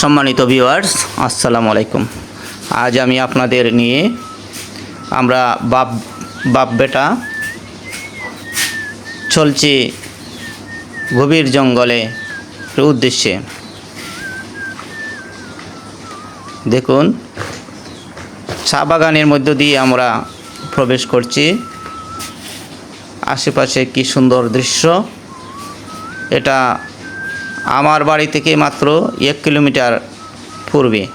সম্মানিত ভিউয়ার্স আসসালামু আলাইকুম। আজ আমি আপনাদের নিয়ে আমরা বাপ বাপ বেটা চলছি গভীর জঙ্গলে উদ্দেশ্যে। দেখুন, চা বাগানের মধ্য দিয়ে আমরা প্রবেশ করছি। আশেপাশে কি সুন্দর দৃশ্য, এটা আমার বাড়ি থেকে মাত্র এক কিলোমিটার পূর্বে।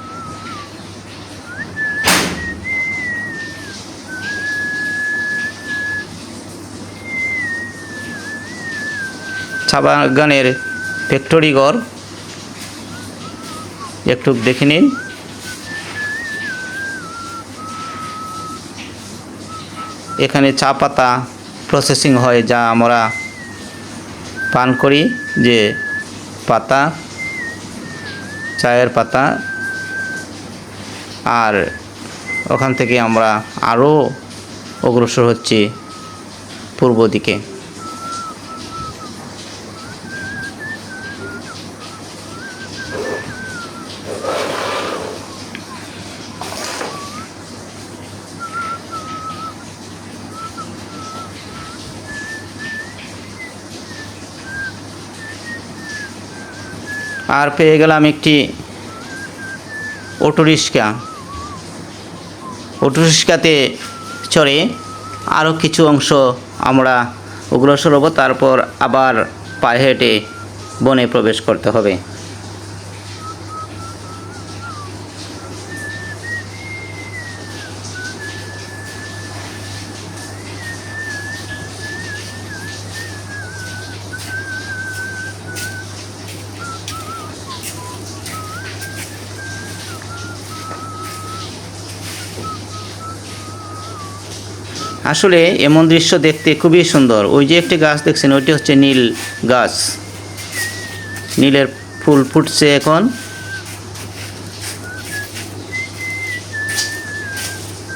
চা বাগানের ফ্যাক্টরি ঘর। একটু দেখে নিন। এখানে চা পাতা প্রসেসিং হয়, যা আমরা পান করি যে পাতা চায়ের পাতা আর ওখান থেকে আমরা আরও অগ্রসর হচ্ছি পূর্ব দিকে। আর পেয়ে গেলাম একটি অটোরিক্সা। অটোরিক্সাতে চড়ে আরও কিছু অংশ আমরা অগ্রসর হব তারপর আবার পায়ে হেঁটে বনে প্রবেশ করতে হবে। আসলে এমন দৃশ্য দেখতে খুবই সুন্দর। ওই যে একটি গাছ দেখছেন, ওইটি হচ্ছে নীল গাছ। নীলের ফুল ফুটছে এখন।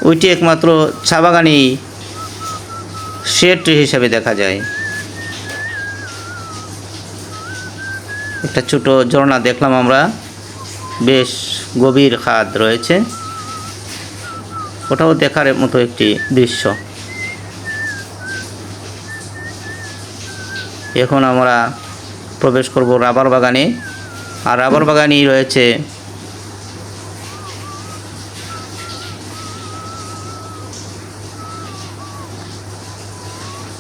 ওইটি একমাত্র চা বাগানি শেড হিসাবে দেখা যায়। একটা ছোট ঝর্ণা দেখলাম আমরা। বেশ গভীর খাদ রয়েছে। ওটাও দেখার মতো একটি দৃশ্য। এখন আমরা প্রবেশ করব রাবার বাগানে। আর রাবার বাগানই রয়েছে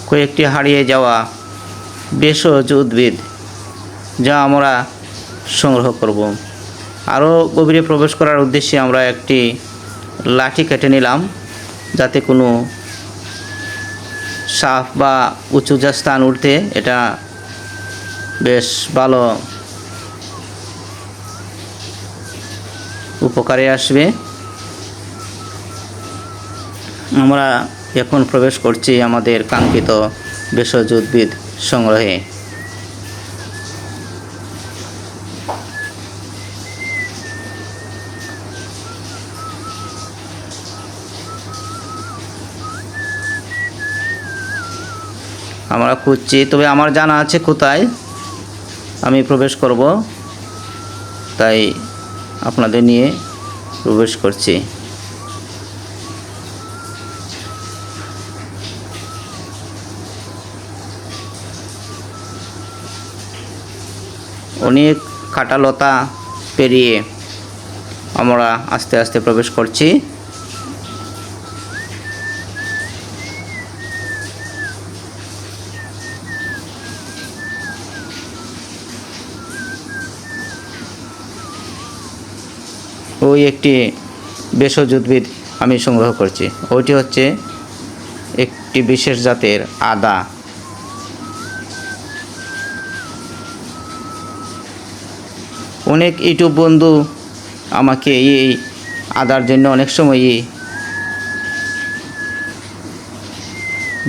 কয়েকটি হারিয়ে যাওয়া ভেষজ উদ্ভিদ, যা আমরা সংগ্রহ করব। আরও গভীরে প্রবেশ করার উদ্দেশ্যে আমরা একটি লাঠি কেটে নিলাম, যাতে কোনো সাপ বা উঁচু যা স্থান উঠতে, এটা বেশ ভালো উপকারে আসবে। আমরা এখন প্রবেশ করছি আমাদের কাঙ্ক্ষিত ভেষজ উদ্ভিদ সংগ্রহে। আমরা খুঁজছি, তবে আমার জানা আছে কোথায়? আমি প্রবেশ করব। তাই আপনাদের নিয়ে প্রবেশ করছি। অনেক কাটালতা পেরিয়ে আমরা আস্তে আস্তে প্রবেশ করছি। ওই একটি ভেষজ উদ্ভিদ আমি সংগ্রহ করছি। ওইটি হচ্ছে একটি বিশেষ জাতের আদা। অনেক ইউটিউব বন্ধু আমাকে এই আদার জন্য অনেক সময়ই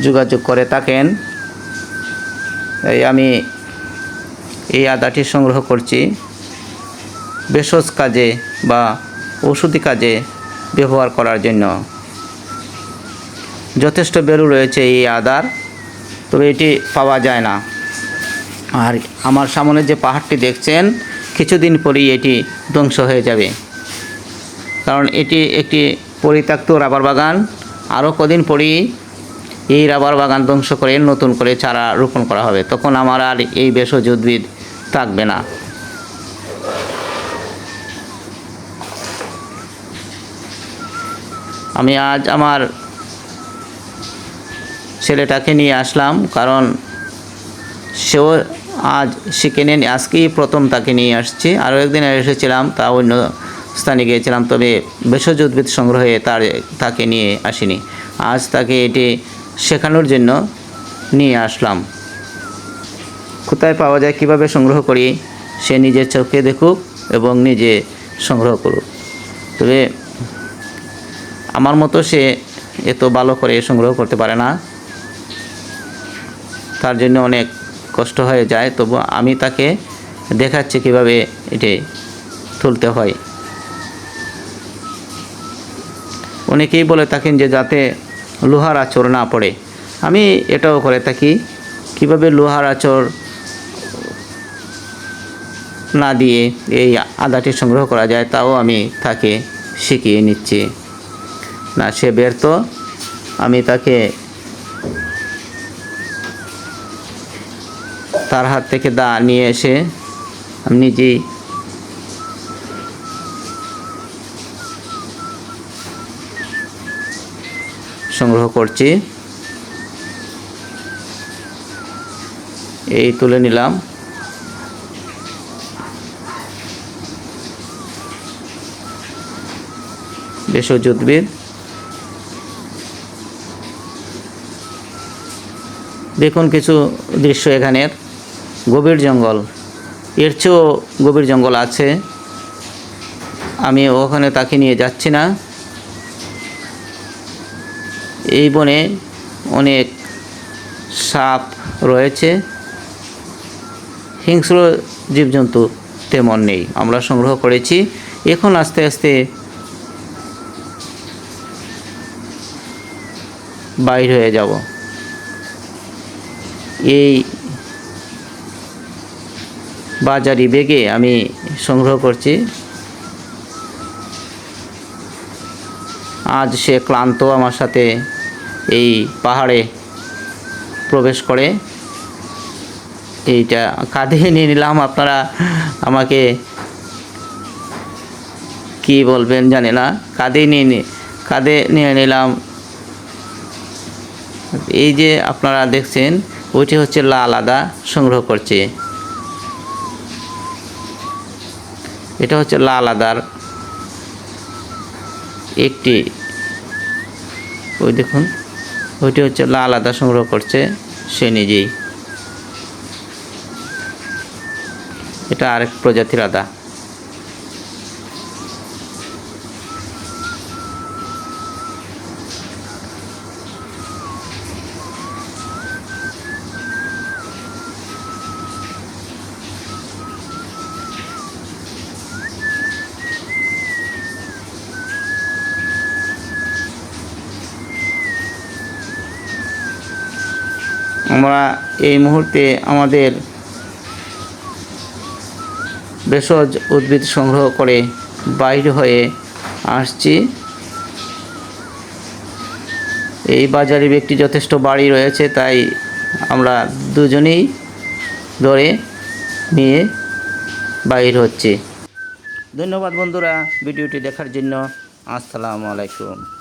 যোগাযোগ করে থাকেন। এই আমি এই আদাটি সংগ্রহ করছি। ভেষজ কাজে বা ওষুধি কাজে ব্যবহার করার জন্য। যথেষ্ট বেরু রয়েছে এই আদার, তবে এটি পাওয়া যায় না। আর আমার সামনে যে পাহাড়টি দেখছেন, কিছুদিন পরেই এটি ধ্বংস হয়ে যাবে। কারণ এটি একটি পরিত্যক্ত রাবার বাগান। আরও কদিন পরেই এই রাবার বাগান ধ্বংস করে নতুন করে চারা রোপণ করা হবে। তখন আমার আর এই ভেষজ উদ্ভিদ থাকবে না। আমি আজ আমার ছেলেটাকে নিয়ে আসলাম, কারণ সেও আজ শিখে নেন আজকেই প্রথম তাকে নিয়ে আসছি। আরও একদিন এসেছিলাম, তা অন্য স্থানে গিয়েছিলাম, তবে ভেষজ উদ্ভিদ সংগ্রহে তার তাকে নিয়ে আসিনি। আজ তাকে এটি শেখানোর জন্য নিয়ে আসলাম। কোথায় পাওয়া যায়, কীভাবে সংগ্রহ করি, সে নিজের চোখে দেখুক এবং নিজে সংগ্রহ করুক। তবে আমার মতো সে এত ভালো করে সংগ্রহ করতে পারে না। তার জন্য অনেক কষ্ট হয়ে যায়, তবু আমি তাকে দেখাচ্ছি কীভাবে এটি তুলতে হয়। অনেকেই বলে থাকেন যে যাতে লোহার আচর না পড়ে। আমি এটাও করে থাকি, কীভাবে লোহার আচর না দিয়ে এই আদাটি সংগ্রহ করা যায় তাও আমি তাকে শিখিয়ে নিচ্ছি। না, সে ব্যর্থ। আমি তাকে তার হাত থেকে দা নিয়ে এসে আমি নিজেই সংগ্রহ করছি। এই তুলে নিলাম। ভেষজ উদ্ভিদ। দেখুন কিছু দৃশ্য এখানের। গভীর জঙ্গল। এর চেয়েও গভীর জঙ্গল আছে। আমি ওখানে তাকে নিয়ে যাচ্ছি না। এই বনে অনেক সাপ রয়েছে। হিংস্র জীবজন্তু তেমন নেই। আমরা সংগ্রহ করেছি। এখন আস্তে আস্তে বাইর হয়ে যাব। এই বাজারি বেগে আমি সংগ্রহ করছি। আজ সে ক্লান্ত আমার সাথে এই পাহাড়ে প্রবেশ করে। এইটা কাঁধে নিয়ে নিলাম। আপনারা আমাকে কি বলবেন জানি না। কাঁধে নিয়ে কাঁধে নিয়ে নিলাম। এই যে আপনারা দেখছেন ওইটি হচ্ছে লাল আদা সংগ্রহ করছে। এটা হচ্ছে লাল আদার একটি, ওই দেখুন ওইটি হচ্ছে লাল আদা সংগ্রহ করছে সে নিজেই। এটা আরেক প্রজাতির আদা। আমরা এই মুহূর্তে আমাদের ভেষজ উদ্ভিদ সংগ্রহ করে বাইর হয়ে আসছি। এই বাজারে ব্যক্তি যথেষ্ট বাড়ি রয়েছে, তাই আমরা দুজনেই ধরে নিয়ে বাইর হচ্ছে। ধন্যবাদ বন্ধুরা, ভিডিওটি দেখার জন্য। আসসালামু আলাইকুম।